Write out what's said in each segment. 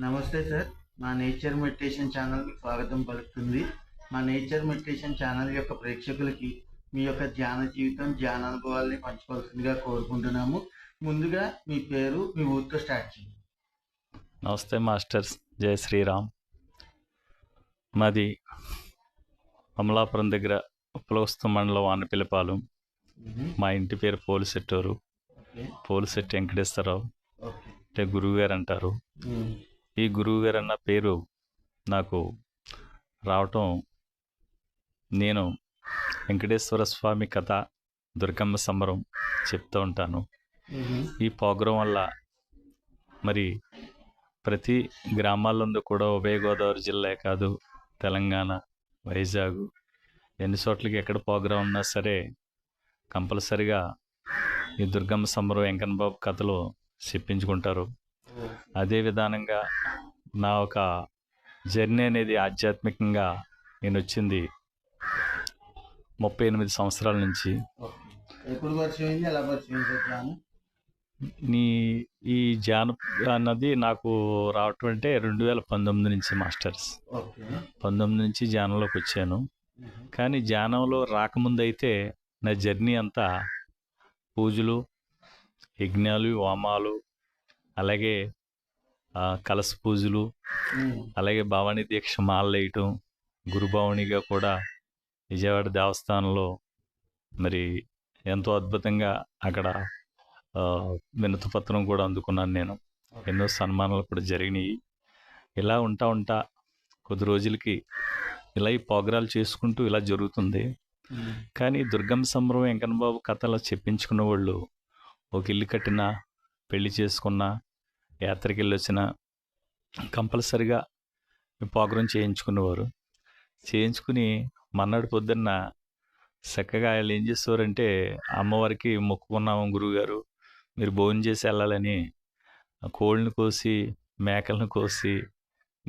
నమస్తే సార్. మా nature meditation ఛానల్కి స్వాగతం పలుకుతుంది. మా నేచర్ మెడిటేషన్ ఛానల్ యొక్క ప్రేక్షకులకి మీ యొక్క ధ్యాన జీవితం ధ్యాన అనుభవాల్ని పంచుకోవాల్సిందిగా కోరుకుంటున్నాము. ముందుగా మీ పేరు మీ ఊరితో స్టార్ట్ చేయండి. నమస్తే మాస్టర్స్. జై శ్రీరామ్. మాది అమలాపురం దగ్గర ఉప్పలవస్తు మండలం వానపిల్లపాలెం. మా ఇంటి పేరు పోలిసెట్టూరు పోలిసెట్టి వెంకటేశ్వరరావు. అంటే గురువు గారు అంటారు. ఈ గురువు గారు అన్న పేరు నాకు రావటం నేను వెంకటేశ్వర స్వామి కథ దుర్గమ్మ సంబరం చెప్తూ ఉంటాను. ఈ ప్రోగ్రాం వల్ల మరి ప్రతి గ్రామాల్లో కూడా ఉభయ గోదావరి జిల్లా కాదు తెలంగాణ వైజాగ్ ఎన్ని చోట్లకి ఎక్కడ ప్రోగ్రాం ఉన్నా సరే కంపల్సరిగా ఈ దుర్గమ్మ సంబరం వెంకన్న బాబు కథలు చెప్పించుకుంటారు. అదే విధానంగా నా ఒక జర్నీ అనేది ఆధ్యాత్మికంగా నేను వచ్చింది ముప్పై ఎనిమిది సంవత్సరాల నుంచి. నీ ఈ జాన అన్నది నాకు రావటం అంటే రెండు వేల పంతొమ్మిది నుంచి మాస్టర్స్. పంతొమ్మిది నుంచి జానంలోకి వచ్చాను. కానీ జానంలో రాకముందు అయితే నా జర్నీ అంతా పూజలు యజ్ఞాలు హోమాలు అలాగే ఆ, కలశ పూజలు అలాగే భవానీ దీక్ష మాల వేయటం గురుభావనిగా కూడా విజయవాడ దేవస్థానంలో మరి ఎంతో అద్భుతంగా అక్కడ ఆ, వినతి పత్రం కూడా అందుకున్నాను నేను. ఎన్నో సన్మానాలు కూడా జరిగినాయి. ఇలా ఉంటా ఉంటా కొద్ది రోజులకి ఇలా ఈ ప్రోగ్రాలు చేసుకుంటూ ఇలా జరుగుతుంది. కానీ దుర్గమ్మ సంబరం వెంకన్న బాబు కథలు చెప్పించుకున్న వాళ్ళు ఒక ఇల్లు కట్టినా పెళ్ళి చేసుకున్నా యాత్రకి వచ్చినా కంపల్సరిగా ప్రోగ్రాం చేయించుకునేవారు చేయించుకుని మన్నాడు పొద్దున్న చక్కగా వాళ్ళు ఏం చేసేవారంటే అమ్మవారికి మొక్కుకున్నాము గురువుగారు మీరు భోజనం చేసి వెళ్ళాలని కోళ్ళని కోసి మేకలను కోసి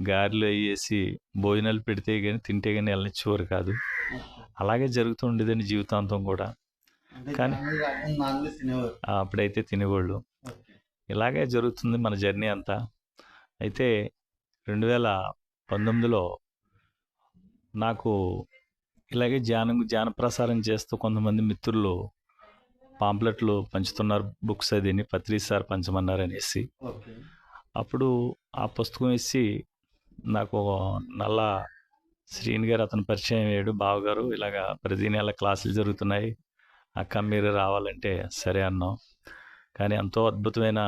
గారెలు వేసి భోజనాలు పెడితే కానీ తింటే కానీ వెళ్ళనిచ్చేవారు కాదు. అలాగే జరుగుతుండేదని జీవితాంతం కూడా. కానీ- అప్పుడైతే తినేవాళ్ళు. ఇలాగే జరుగుతుంది మన జర్నీ అంతా. అయితే రెండు వేల పంతొమ్మిదిలో నాకు ఇలాగే ధ్యానం ధ్యాన ప్రసారం చేస్తూ కొంతమంది మిత్రులు పాంప్లెట్లు పంచుతున్నారు బుక్స్ అదిని పత్రిసార్ పంచమన్నారు అనేసి అప్పుడు ఆ పుస్తకం వేసి నాకు నల్ల శ్రీని గారు అతను పరిచయం అయ్యాడు బావగారు ఇలాగా ప్రతి నెల క్లాసులు జరుగుతున్నాయి అక్క మీరు రావాలంటే సరే అన్నాం. కానీ ఎంతో అద్భుతమైన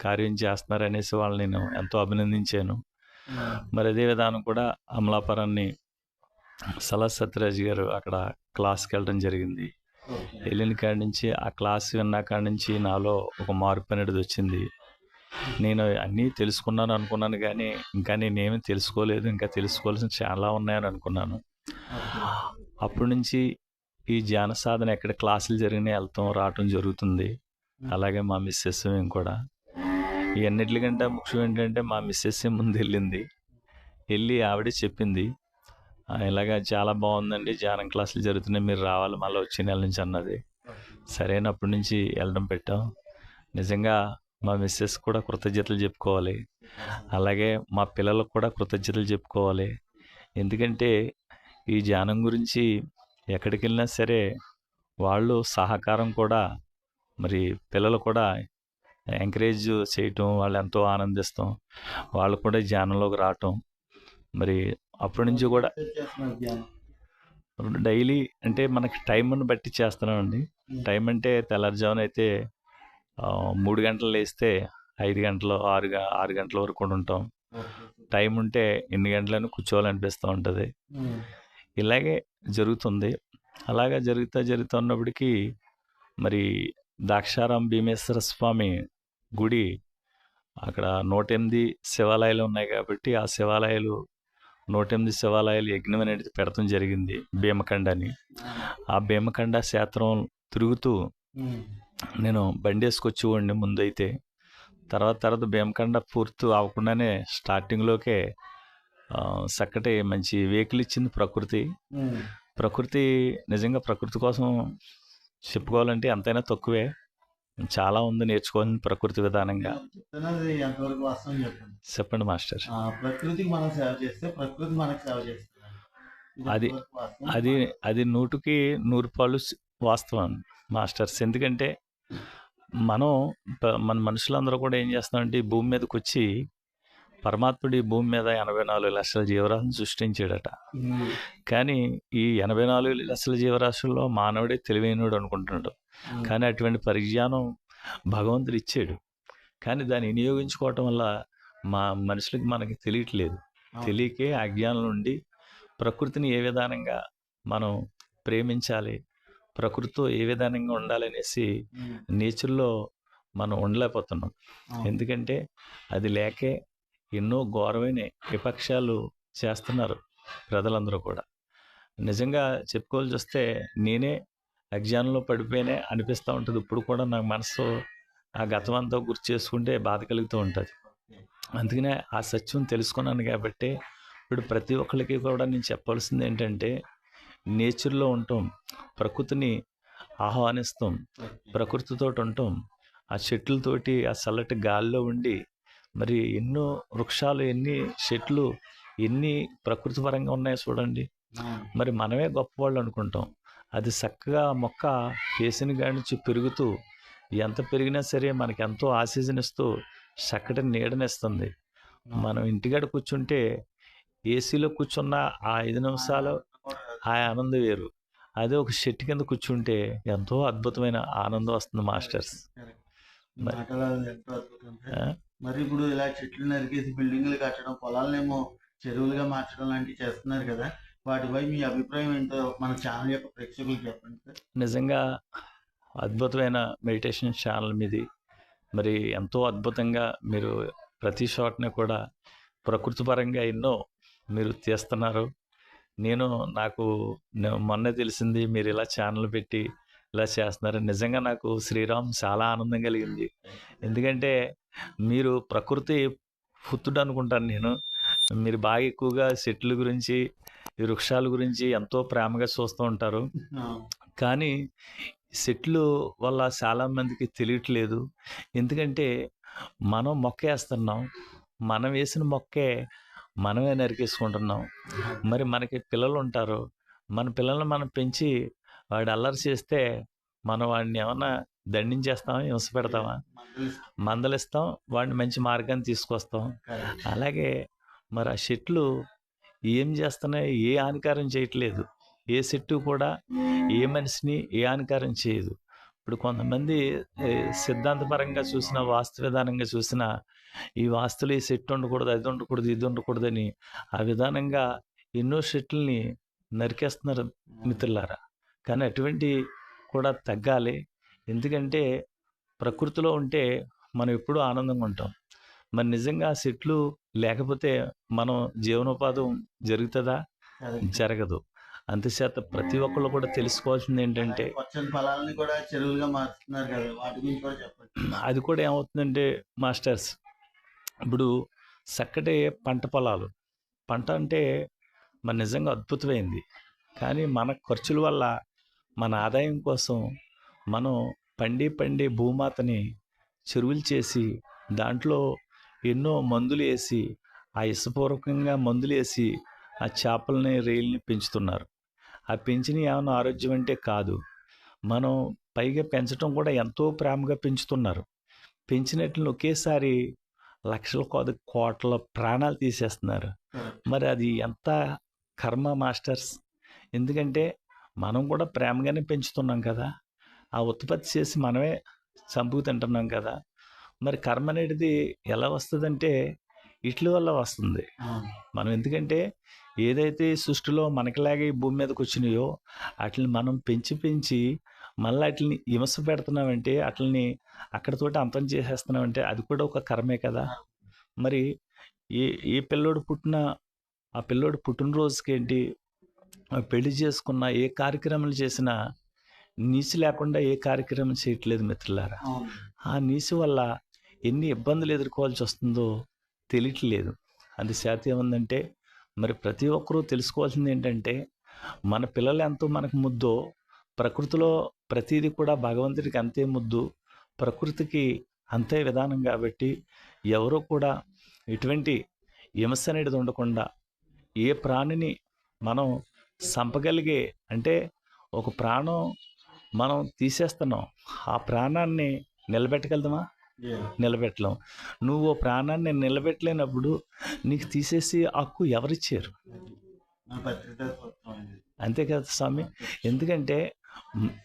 కార్యం చేస్తున్నారు అనేసి వాళ్ళని నేను ఎంతో అభినందించాను. మరి అదే విధానం కూడా అమలాపురాన్ని సలా సత్యరాజ్ గారు అక్కడ క్లాస్కి వెళ్ళడం జరిగింది వెళ్ళిన కాడి నుంచి ఆ క్లాస్ విన్న కాడి నుంచి నాలో ఒక మార్పు అనేది వచ్చింది. నేను అన్నీ తెలుసుకున్నాను అనుకున్నాను కానీ ఇంకా నేనేమీ తెలుసుకోలేదు ఇంకా తెలుసుకోవాల్సిన చాలా ఉన్నాయని అనుకున్నాను. అప్పటి నుంచి ఈ ధ్యాన సాధన ఎక్కడ క్లాసులు జరిగినా వెళ్తాం రావటం జరుగుతుంది. అలాగే మా మిస్సెస్ మేము కూడా. ఈ అన్నిటికంటే ముఖ్యం ఏంటంటే మా మిస్సెస్ ముందు వెళ్ళింది. వెళ్ళి ఆవిడే చెప్పింది "ఆ, ఇలాగా చాలా బాగుందండి ధ్యానం క్లాసులు జరుగుతున్నాయి మీరు రావాలి మళ్ళీ వచ్చే నెల నుంచి అన్నది. సరైనప్పటి నుంచి వెళ్ళడం పెట్టాం. నిజంగా మా మిస్సెస్ కూడా కృతజ్ఞతలు చెప్పుకోవాలి. అలాగే మా పిల్లలకు కూడా కృతజ్ఞతలు చెప్పుకోవాలి. ఎందుకంటే ఈ ధ్యానం గురించి ఎక్కడికి వెళ్ళినా సరే వాళ్ళు సహకారం కూడా మరి పిల్లలు కూడా ఎంకరేజ్ చేయటం వాళ్ళు ఎంతో ఆనందిస్తాం. వాళ్ళు కూడా ధ్యానంలోకి రావటం. మరి అప్పటి నుంచి కూడా డైలీ అంటే మనకి టైంను బట్టి చేస్తున్నామండి. టైం అంటే తెల్లారుజామున అయితే మూడు గంటలు లేస్తే ఐదు గంటలు ఆరు గ- ఆరు గంటల వరకు కూడా ఉంటాం. టైం ఉంటే ఎన్ని గంటలను కూర్చోవాలనిపిస్తూ ఉంటుంది. ఇలాగే జరుగుతుంది. అలాగే జరుగుతూ జరుగుతున్నప్పటికీ మరి దాక్షారాం భీమేశ్వర స్వామి గుడి అక్కడ నూట ఎనిమిది శివాలయాలు ఉన్నాయి కాబట్టి ఆ శివాలయాలు నూట ఎనిమిది శివాలయాలు యజ్ఞం అనేది పెడతాం జరిగింది భీమకండ అని ఆ భీమకండ క్షేత్రం తిరుగుతూ నేను బండి వేసుకొచ్చేవాడిని ముందైతే తర్వాత తర్వాత భీమకండ పూర్తి అవ్వకుండానే స్టార్టింగ్లోకే చక్కటి మంచి వెహికల్ ఇచ్చింది ప్రకృతి. ప్రకృతి నిజంగా ప్రకృతి కోసం చెప్పుకోవాలంటే ఎంతైనా తక్కువే. చాలా ఉంది నేర్చుకోవాలని ప్రకృతి విధానంగా. చెప్పండి. మాస్టర్. ఆ, ప్రకృతికి మనం సేవ చేస్తే ప్రకృతి మనకు సేవ చేస్తుంది. ఇది అది-? అది అది నూటికి నూరు పాలు వాస్తవం మాస్టర్స్. ఎందుకంటే మనం మన మనుషులందరూ కూడా ఏం చేస్తామంటే భూమి మీదకి వచ్చి పరమాత్ముడు ఈ భూమి మీద ఎనభై నాలుగు లక్షల జీవరాశిని సృష్టించాడట. కానీ ఈ ఎనభై నాలుగు లక్షల జీవరాశుల్లో మానవుడే తెలివైనడు అనుకుంటున్నాడు. కానీ అటువంటి పరిజ్ఞానం భగవంతుడు ఇచ్చాడు. కానీ దాన్ని వినియోగించుకోవటం వల్ల మా మనుషులకి మనకి తెలియట్లేదు. తెలియకే అజ్ఞానం నుండి ప్రకృతిని ఏ విధానంగా మనం ప్రేమించాలి ప్రకృతితో ఏ విధానంగా ఉండాలనేసి నేచర్లో మనం ఉండలేకపోతున్నాం. ఎందుకంటే అది లేకే ఎన్నో ఘోరమైన విపక్షాలు చేస్తున్నారు ప్రజలందరూ కూడా. నిజంగా చెప్పుకోవాల్సి వస్తే నేనే అజ్ఞానంలో పడిపోయినే అనిపిస్తూ ఉంటుంది. ఇప్పుడు కూడా నాకు మనసు ఆ గతమంతా గుర్తు చేసుకుంటే బాధ కలుగుతూ ఉంటుంది. అందుకనే ఆ సత్యం తెలుసుకున్నాను కాబట్టి ఇప్పుడు ప్రతి ఒక్కరికి కూడా నేను చెప్పాల్సింది ఏంటంటే నేచర్లో ఉంటాం ప్రకృతిని ఆహ్వానిస్తాం ప్రకృతితో ఉంటాం ఆ చెట్లతోటి ఆ చల్లటి గాలిలో ఉండి మరి ఎన్నో వృక్షాలు ఎన్ని చెట్లు ఎన్ని ప్రకృతి పరంగా ఉన్నాయో చూడండి. మరి మనమే గొప్పవాళ్ళు అనుకుంటాం. అది చక్కగా మొక్క వేసిన కాడి నుంచి పెరుగుతూ ఎంత పెరిగినా సరే మనకి ఎంతో ఆక్సిజన్ ఇస్తూ చక్కటి నీడనిస్తుంది. మనం ఇంటికాడ కూర్చుంటే ఏసీలో కూర్చున్న ఆ ఐదు నిమిషాలు ఆ ఆనందం వేరు. అదే ఒక చెట్టు కింద కూర్చుంటే ఎంతో అద్భుతమైన ఆనందం వస్తుంది మాస్టర్స్. మరి ఇప్పుడు ఇలా చెట్లు నరికేసి బిల్డింగ్లు కట్టడం పొలాలనేమో చెరువులుగా మార్చడం లాంటివి చేస్తున్నారు కదా. వాటిపై మీ అభిప్రాయం ఏంటో మన ఛానల్ యొక్క ప్రేక్షకులు చెప్పండి సార్. నిజంగా అద్భుతమైన మెడిటేషన్ ఛానల్ మీది. మరి ఎంతో అద్భుతంగా మీరు ప్రతి షాట్ని కూడా ప్రకృతి పరంగా ఎన్నో మీరు తీస్తున్నారు. నేను నాకు మొన్నే తెలిసింది మీరు ఇలా ఛానల్ పెట్టి ఇలా చేస్తున్నారు. నిజంగా నాకు శ్రీరామ్ చాలా ఆనందం కలిగింది. ఎందుకంటే మీరు ప్రకృతి పుత్తుడు అనుకుంటాను నేను. మీరు బాగా ఎక్కువగా చెట్ల గురించి వృక్షాల గురించి ఎంతో ప్రేమగా చూస్తూ ఉంటారు. కానీ సెట్లు వల్ల చాలా మందికి తెలియట్లేదు. ఎందుకంటే మనం మొక్క వేస్తున్నాం. మనం వేసిన మొక్కే మనమే నరికేసుకుంటున్నాం. మరి మనకి పిల్లలు ఉంటారు. మన పిల్లల్ని మనం పెంచి వాడు అల్లరి చేస్తే మనం వాడిని ఏమన్నా దండించేస్తామా హింస పెడతామా? మందలిస్తాం. వాడిని మంచి మార్గాన్ని తీసుకొస్తాం. అలాగే మరి ఆ చెట్లు ఏం చేస్తున్నాయి ఏ హానికారం చేయట్లేదు. ఏ చెట్టు కూడా ఏ మనిషిని ఏ హానికారం చేయదు. ఇప్పుడు కొంతమంది సిద్ధాంతపరంగా చూసిన వాస్తు విధానంగా చూసిన ఈ వాస్తులు ఈ చెట్టు ఉండకూడదు అది ఉండకూడదు ఇది ఉండకూడదని ఆ విధానంగా ఎన్నో చెట్లని నరికేస్తున్నారు మిత్రులారా. కానీ అటువంటి కూడా తగ్గాలి. ఎందుకంటే ప్రకృతిలో ఉంటే మనం ఎప్పుడూ ఆనందంగా ఉంటాం. మరి నిజంగా ఆ చెట్లు లేకపోతే మనం జీవనోపాధి జరుగుతుందా. జరగదు. అందుచేత ప్రతి ఒక్కళ్ళు కూడా తెలుసుకోవాల్సింది ఏంటంటే పొలాలని కూడా చెరువులుగా మారుస్తున్నారు కదా వాటి గురించి కూడా చెప్పండి. అది కూడా ఏమవుతుందంటే మాస్టర్స్ ఇప్పుడు చక్కటి పంట పొలాలు. పంట అంటే మన నిజంగా అద్భుతమైంది. కానీ మన ఖర్చుల వల్ల మన ఆదాయం కోసం మనం పండి పండి భూమాతని చెరువులు చేసి దాంట్లో ఎన్నో మందులు వేసి ఆ ఇష్టపూర్వకంగా మందులు వేసి ఆ చేపలని రేల్ని పెంచుతున్నారు. ఆ పెంచిన ఏమైనా ఆరోగ్యం అంటే కాదు. మనం పైగా పెంచడం కూడా ఎంతో ప్రేమగా పెంచుతున్నారు. పెంచినట్లు ఒకేసారి లక్షల కొద్ది కోట్ల ప్రాణాలు తీసేస్తున్నారు. మరి అది ఎంత కర్మ మాస్టర్స్? ఎందుకంటే మనం కూడా ప్రేమగానే పెంచుతున్నాం కదా. ఆ ఉత్పత్తి చేసి మనమే చంపుకు తింటున్నాం కదా. మరి కర్మ అనేది ఎలా వస్తుందంటే ఇట్ల వల్ల వస్తుంది. మనం ఎందుకంటే ఏదైతే సృష్టిలో మనకిలాగే ఈ భూమి మీదకి వచ్చినాయో వాటిని మనం పెంచి పెంచి మళ్ళీ వాటిని హింస పెడుతున్నామంటే వాటిని అక్కడతోటి అంతం చేసేస్తున్నామంటే అది కూడా ఒక కర్మే కదా. మరి ఏ ఏ పిల్లోడు పుట్టిన ఆ పిల్లోడు పుట్టినరోజుకి ఏంటి పెళ్ళి చేసుకున్న ఏ కార్యక్రమాలు చేసినా నీసి లేకుండా ఏ కార్యక్రమం చేయట్లేదు మిత్రులారా. ఆ నీసు వల్ల ఎన్ని ఇబ్బందులు ఎదుర్కోవాల్సి వస్తుందో తెలియట్లేదు. అందుచేత ఏముందంటే మరి ప్రతి ఒక్కరూ తెలుసుకోవాల్సింది ఏంటంటే మన పిల్లలు ఎంతో మనకు ముద్దో. ప్రకృతిలో ప్రతిదీ కూడా భగవంతుడికి అంతే ముద్దు. ప్రకృతికి అంతే విధానం కాబట్టి ఎవరు కూడా ఎటువంటి హింస అనేది ఉండకుండా ఏ ప్రాణిని మనం చంపగలిగే అంటే ఒక ప్రాణం మనం తీసేస్తున్నాం. ఆ ప్రాణాన్ని నిలబెట్టగలదమా నిలబెట్టలేం. నువ్వు ప్రాణాన్ని నిలబెట్టలేనప్పుడు నీకు తీసేసి హక్కు ఎవరిచ్చారు. అంతే కదా స్వామి? ఎందుకంటే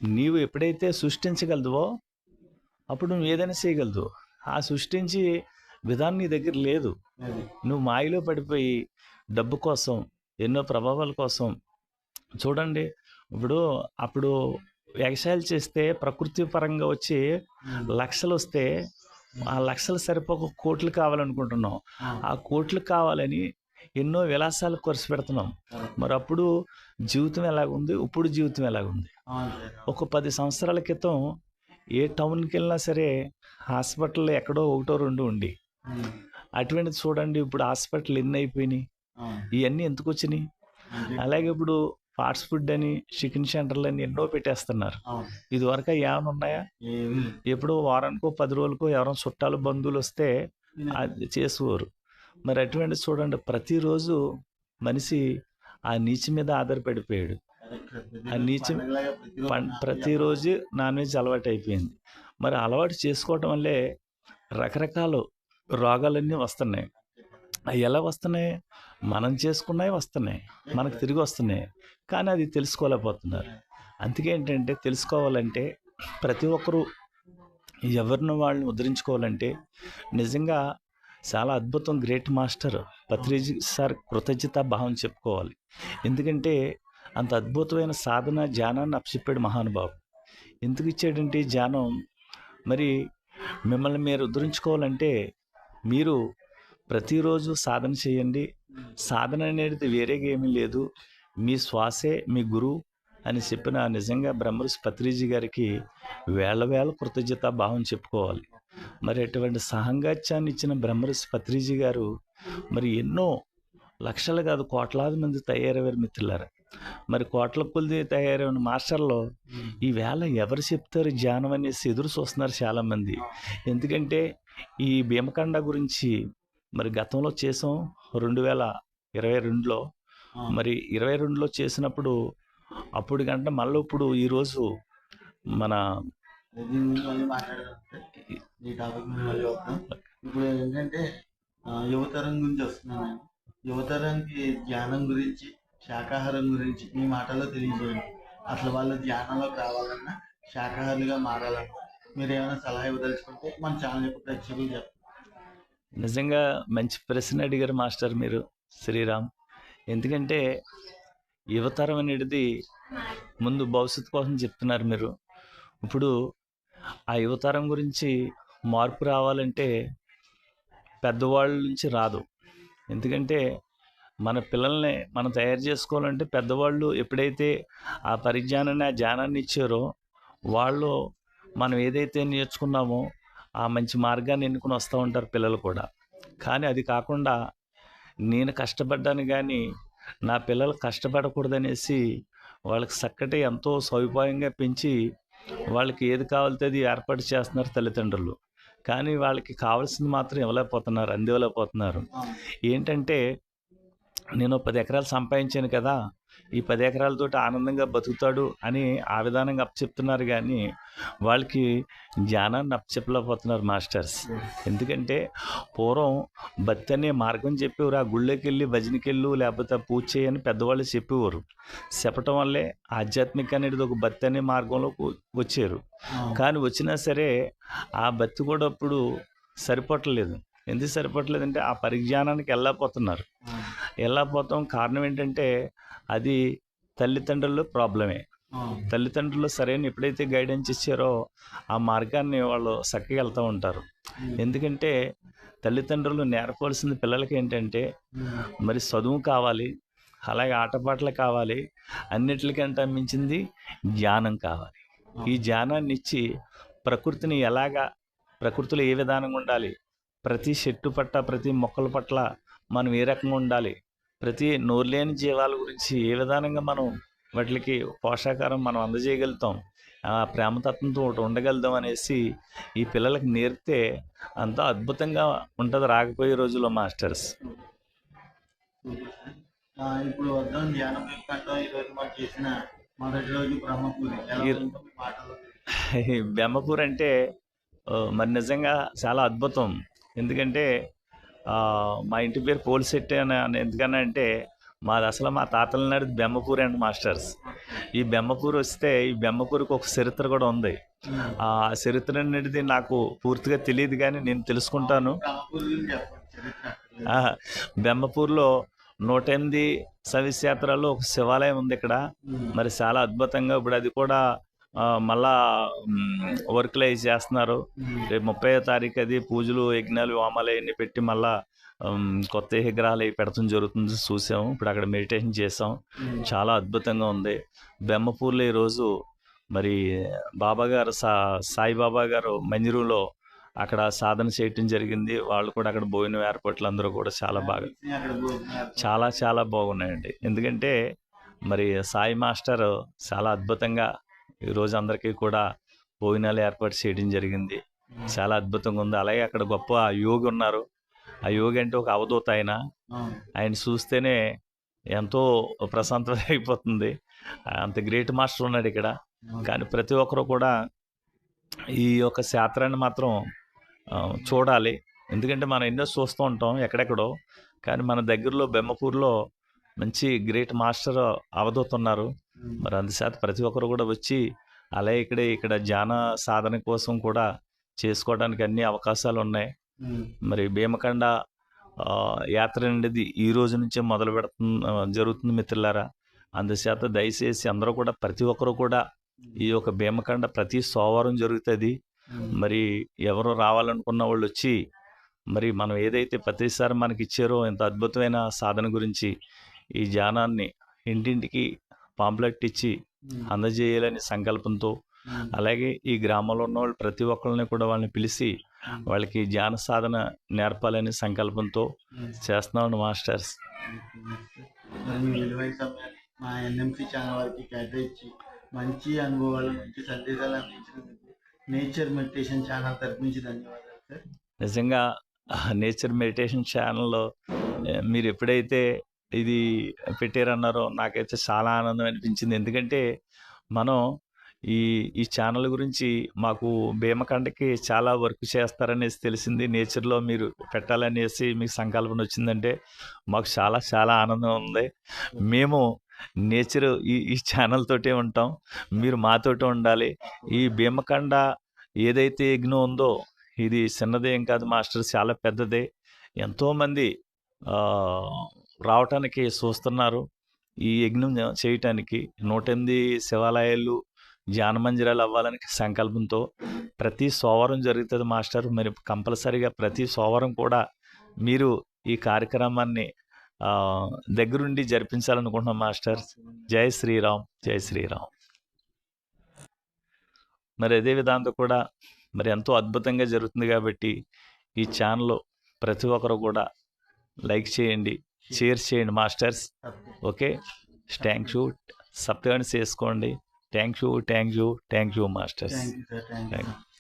నీవు ఎప్పుడైతే సృష్టించగలదువో అప్పుడు నువ్వు ఏదైనా చేయగలదు. ఆ సృష్టించి విధానం నీ దగ్గర లేదు. నువ్వు మాయలో పడిపోయి డబ్బు కోసం ఎన్నో ప్రభావాల కోసం చూడండి. ఇప్పుడు అప్పుడు వ్యవసాయాలు చేస్తే ప్రకృతి పరంగా వచ్చి. లక్షలు వస్తే ఆ లక్షలు సరిపోక కోట్లు కావాలనుకుంటున్నాం. ఆ, కోట్లు కావాలని ఎన్నో విలాసాలు ఖర్చు పెడుతున్నాం. మరి అప్పుడు జీవితం ఎలాగుంది? ఇప్పుడు జీవితం ఎలాగుంది. ఒక పది సంవత్సరాల క్రితం ఏ టౌన్కి వెళ్ళినా సరే హాస్పిటల్ ఎక్కడో ఒకటో రెండు ఉండి. అటువంటిది చూడండి. ఇప్పుడు హాస్పిటల్ ఎన్ని అయిపోయినాయి. ఇవన్నీ ఎందుకు వచ్చినాయి? అలాగే ఇప్పుడు ఫాస్ట్ ఫుడ్ అని చికెన్ సెంటర్లు అని ఎన్నో పెట్టేస్తున్నారు. అవును. ఇదివరకు ఏమైనా ఉన్నాయా. ఎప్పుడో వారానికో పది రోజులకో ఎవరైనా చుట్టాలు బంధువులు వస్తే అది చేసేవారు మరి అటువంటి చూడండి ప్రతిరోజు మనిషి ఆ నీచి మీద ఆధారపడిపోయాడు. ఆ నీచం- ప్రతిరోజు నాన్ వెజ్ అలవాటు అయిపోయింది మరి అలవాటు చేసుకోవటం వల్లే రకరకాల రోగాలన్నీ వస్తున్నాయి. అవి ఎలా వస్తున్నాయి? మనం చేసుకున్నవి వస్తున్నాయి. మనకు తిరిగి వస్తున్నాయి. కానీ అది తెలుసుకోలేకపోతున్నారు. అందుకే ఏంటంటే తెలుసుకోవాలంటే ప్రతి ఒక్కరూ ఎవరిని వాళ్ళని ముద్రించుకోవాలంటే నిజంగా చాలా అద్భుతం గ్రేట్ మాస్టర్ పత్రిజీ సార్ కృతజ్ఞత భావం చెప్పుకోవాలి. ఎందుకంటే అంత అద్భుతమైన సాధన జ్ఞానాన్ని అప్పచెప్పాడు మహానుభావు ఎందుకు ఇచ్చాడంటే జ్ఞానం ధ్యానం? మరి మిమ్మల్ని మీరు ఉద్ధరించుకోవాలంటే మీరు ప్రతిరోజు సాధన చేయండి. సాధన అనేది వేరేగా ఏమీ లేదు. మీ శ్వాసే మీ గురువు అని చెప్పిన నిజంగా బ్రహ్మర్షి పత్రిజీ గారికి వేల వేల కృతజ్ఞత భావం చెప్పుకోవాలి. మరి అటువంటి సహంగాత్యాన్ని ఇచ్చిన బ్రహ్మర్షి పత్రిజీ గారు మరి ఎన్నో లక్షలు కాదు కోట్లాది మంది తయారయ్యారు మిత్రులారా. మరి కోట్ల కొలిది తయారైన మాస్టర్లో ఈ వేళ ఎవరు చెప్తారు ధ్యానం అనేసి ఎదురు చూస్తున్నారు చాలామంది. ఎందుకంటే ఈ భీమకండ గురించి మరి గతంలో చేసాం రెండు వేల ఇరవై రెండులో. మరి ఇరవై రెండులో చేసినప్పుడు అప్పుడు కంటే మళ్ళీ ఇప్పుడు ఈరోజు మన. ఈ టాపిక్ మళ్ళీ ఇప్పుడు ఏంటంటే యువతరం గురించి వస్తున్నాను. నేను యువతరానికి ధ్యానం గురించి శాకాహారం గురించి మీ మాటల్లో తెలియజేయండి. అసలు వాళ్ళు ధ్యానంలోకి రావాలన్నా శాకాహారులుగా మారాలన్నా మీరు ఏమైనా సలహా ఇవ్వదలుచుకుంటే మన ఛానల్ యొక్క ప్రేక్షకులు చెప్పండి నిజంగా మంచి ప్రశ్న అడిగారు మాస్టర్ మీరు శ్రీరామ్. ఎందుకంటే యువతరం అనేది ముందు భవిష్యత్తు కోసం చెప్తున్నారు మీరు. ఇప్పుడు ఆ యువతరం గురించి మార్పు రావాలంటే పెద్దవాళ్ళ నుంచి రాదు. ఎందుకంటే మన పిల్లల్ని మనం తయారు చేసుకోవాలంటే పెద్దవాళ్ళు ఎప్పుడైతే ఆ పరిజ్ఞానాన్ని ఆ జ్ఞానాన్ని ఇచ్చారో వాళ్ళు మనం ఏదైతే నేర్చుకున్నామో ఆ మంచి మార్గాన్ని ఎన్నుకుని వస్తూ ఉంటారు పిల్లలు కూడా. కానీ అది కాకుండా నేను కష్టపడ్డాను కానీ నా పిల్లలు కష్టపడకూడదనేసి వాళ్ళకి చక్కటి ఎంతో సౌకర్యంగా పెంచి వాళ్ళకి ఏది కావాలితే అది ఏర్పాటు చేస్తున్నారు తల్లిదండ్రులు. కానీ వాళ్ళకి కావాల్సింది మాత్రం ఇవ్వలేకపోతున్నారు అందివ్వలేకపోతున్నారు. ఏంటంటే నేను పది ఎకరాలు సంపాదించాను కదా ఈ పది ఎకరాలతోటి ఆనందంగా బతుకుతాడు అని ఆ విధానంగా అప్పచెప్తున్నారు కానీ వాళ్ళకి జ్ఞానాన్ని అప్పచెప్పలేకపోతున్నారు మాస్టర్స్. ఎందుకంటే పూర్వం భక్తి అనే మార్గం చెప్పేవారు ఆ గుళ్ళోకి వెళ్ళి భజనకి వెళ్ళు లేకపోతే పూజ చేయని పెద్దవాళ్ళు చెప్పేవారు. చెప్పటం వల్లే ఆధ్యాత్మిక అనేది ఒక భక్తి అనే మార్గంలో వచ్చారు. కానీ వచ్చినా సరే ఆ భక్తి కూడా ఇప్పుడు సరిపోవట్లేదు ఎందుకు సరిపోవట్లేదంటే ఆ పరిజ్ఞానానికి వెళ్ళకపోతున్నారు. వెళ్ళకపోతాం కారణం ఏంటంటే అది తల్లిదండ్రుల ప్రాబ్లమే. తల్లిదండ్రులు సరైన ఎప్పుడైతే గైడెన్స్ ఇచ్చారో ఆ మార్గాన్ని వాళ్ళు చక్కగా వెళ్తూ ఉంటారు. ఎందుకంటే తల్లిదండ్రులు నేర్పవలసిన పిల్లలకి ఏంటంటే మరి చదువు కావాలి అలాగే ఆటపాటలు కావాలి అన్నిటికంటే మించింది జ్ఞానం కావాలి. ఈ జ్ఞానాన్ని ఇచ్చి ప్రకృతిని ఎలాగా ప్రకృతిలో ఏ విధానంగా ఉండాలి? ప్రతి చెట్టు పట్ల ప్రతి మొక్కల పట్ల మనం ఏ రకంగా ఉండాలి? ప్రతి నోరులేని జీవాల గురించి ఏ విధానంగా మనం వాటికి పోషాకారం మనం అందజేయగలుగుతాం? ఆ ప్రేమతత్వంతో ఒకటి ఉండగలుగుతాం అనేసి ఈ పిల్లలకి నేర్పితే అంత అద్భుతంగా ఉంటుంది రాకపోయే రోజుల్లో మాస్టర్స్. ఇప్పుడు వద్దాం. ధ్యానం కంటే ఈరోజు మనం చేసిన మొదటి రోజు బ్రహ్మపూరి. అంటే మరి నిజంగా చాలా అద్భుతం. ఎందుకంటే మా ఇంటి పేరు పోలిసెట్టి అని అని ఎందుకని అంటే మాది అసలు మా తాతల నాడు బెమ్మపూర్ అండ్ మాస్టర్స్. ఈ బెమ్మపూర్ వస్తే ఈ బెమ్మపూర్కి ఒక చరిత్ర కూడా ఉంది. ఆ చరిత్ర అనేది నాకు పూర్తిగా తెలియదు కానీ నేను తెలుసుకుంటాను. బెమ్మపూర్లో నూట ఎనిమిది సవిక్షేత్రాల్లో ఒక శివాలయం ఉంది ఇక్కడ. మరి చాలా అద్భుతంగా ఇప్పుడు అది కూడా మళ్ళా వర్క్లు అవి చేస్తున్నారు. రేపు ముప్పై తారీఖు అది పూజలు యజ్ఞాలు హోమాలు అవన్నీ పెట్టి మళ్ళా కొత్త విగ్రహాలు అవి పెడతాం జరుగుతుంది చూసాము ఇప్పుడు అక్కడ మెడిటేషన్ చేసాం. చాలా అద్భుతంగా ఉంది బెమ్మపూర్లో ఈరోజు మరి బాబా గారు సా సాయిబాబా గారు మందిరంలో అక్కడ సాధన చేయటం జరిగింది వాళ్ళు కూడా అక్కడ భోజనం ఏర్పాట్లు అందరూ కూడా చాలా బాగా. చాలా చాలా బాగున్నాయండి ఎందుకంటే మరి సాయి మాస్టర్ చాలా అద్భుతంగా ఈరోజు అందరికీ కూడా భోజనాలు ఏర్పాటు చేయడం జరిగింది. చాలా అద్భుతంగా ఉంది. అలాగే అక్కడ గొప్ప యోగి ఉన్నారు. ఆ యోగి అంటే ఒక అవధూత ఆయన. ఆయన చూస్తేనే ఎంతో ప్రశాంతత అయిపోతుంది. అంత గ్రేట్ మాస్టర్ ఉన్నాడు ఇక్కడ. కానీ ప్రతి ఒక్కరు కూడా ఈ యొక్క శాస్త్రాన్ని మాత్రం చూడాలి. ఎందుకంటే మనం ఎన్నో చూస్తూ ఉంటాం ఎక్కడెక్కడో. కానీ మన దగ్గరలో బెమ్మపూర్లో మంచి గ్రేట్ మాస్టర్ అవధూత ఉన్నారు ఉమ్. మరి అందుచేత ప్రతి ఒక్కరు కూడా వచ్చి అలాగే ఇక్కడే ఇక్కడ ధ్యాన సాధన కోసం కూడా చేసుకోవడానికి అన్ని అవకాశాలు ఉన్నాయి. మరి భీమకండ యాత్ర అనేది ఈ రోజు నుంచే మొదలు పెడుతుంది జరుగుతుంది మిత్రులారా అందుచేత దయచేసి అందరూ కూడా ప్రతి ఒక్కరు కూడా ఈ యొక్క భీమకండ ప్రతి సోమవారం జరుగుతుంది. మరి ఎవరు రావాలనుకున్న వాళ్ళు వచ్చి మరి మనం ఏదైతే ప్రతిసారి మనకి ఇచ్చారో ఇంత అద్భుతమైన సాధన గురించి ఈ ధ్యానాన్ని ఇంటింటికి పాంప్లెట్ ఇచ్చి. అందజేయాలని సంకల్పంతో. అలాగే ఈ గ్రామంలో ఉన్న వాళ్ళు ప్రతి ఒక్కరిని కూడా వాళ్ళని పిలిచి. వాళ్ళకి ధ్యాన సాధన నేర్పాలని సంకల్పంతో ఉమ్. చేస్తున్నాం మాస్టర్స్ మీ ఎన్ఎంసి ఛానల్ వారికి కేటాయించి మంచి అనుభవాలు మంచి సందేశాలు అందించినందుకు నేచర్ మెడిటేషన్ ఛానల్ తరపు నుంచి ధన్యవాదాలు సార్ నిజంగా నేచర్ మెడిటేషన్ ఛానల్లో మీరు ఎప్పుడైతే ఇది పెట్టారన్నారు నాకైతే చాలా ఆనందం అనిపించింది. ఎందుకంటే మనం ఈ ఈ ఛానల్ గురించి మాకు భీమకండకి చాలా వర్క్ చేస్తారనేసి తెలిసింది. నేచర్లో మీరు పెట్టాలనేసి మీకు సంకల్పన వచ్చిందంటే మాకు చాలా చాలా ఆనందం ఉంది. మేము నేచర్ ఈ ఈ ఛానల్ తోటే ఉంటాం. మీరు మాతోటే ఉండాలి. ఈ భీమకండ ఏదైతే యజ్ఞం ఉందో ఇది చిన్నదేం కాదు మాస్టర్ చాలా పెద్దదే. ఎంతోమంది రావటానికి చూస్తున్నారు ఈ యజ్ఞం చేయటానికి నూట ఎనిమిది శివాలయాలు జానమందిరాలు అవ్వాలని సంకల్పంతో ప్రతి సోమవారం జరుగుతుంది మాస్టర్. మరి కంపల్సరీగా ప్రతి సోమవారం కూడా మీరు ఈ కార్యక్రమాన్ని దగ్గరుండి జరిపించాలనుకుంటున్నాం మాస్టర్. జై శ్రీరామ్ జై శ్రీరామ్. మరి అదే విధంగా కూడా మరి ఎంతో అద్భుతంగా జరుగుతుంది కాబట్టి ఈ ఛానల్ ప్రతి ఒక్కరు కూడా లైక్ చేయండి. షేర్ చేయండి masters. Okay? Thank you. Subscribe చేసుకోండి. Thank you thank you thank you masters. Thank you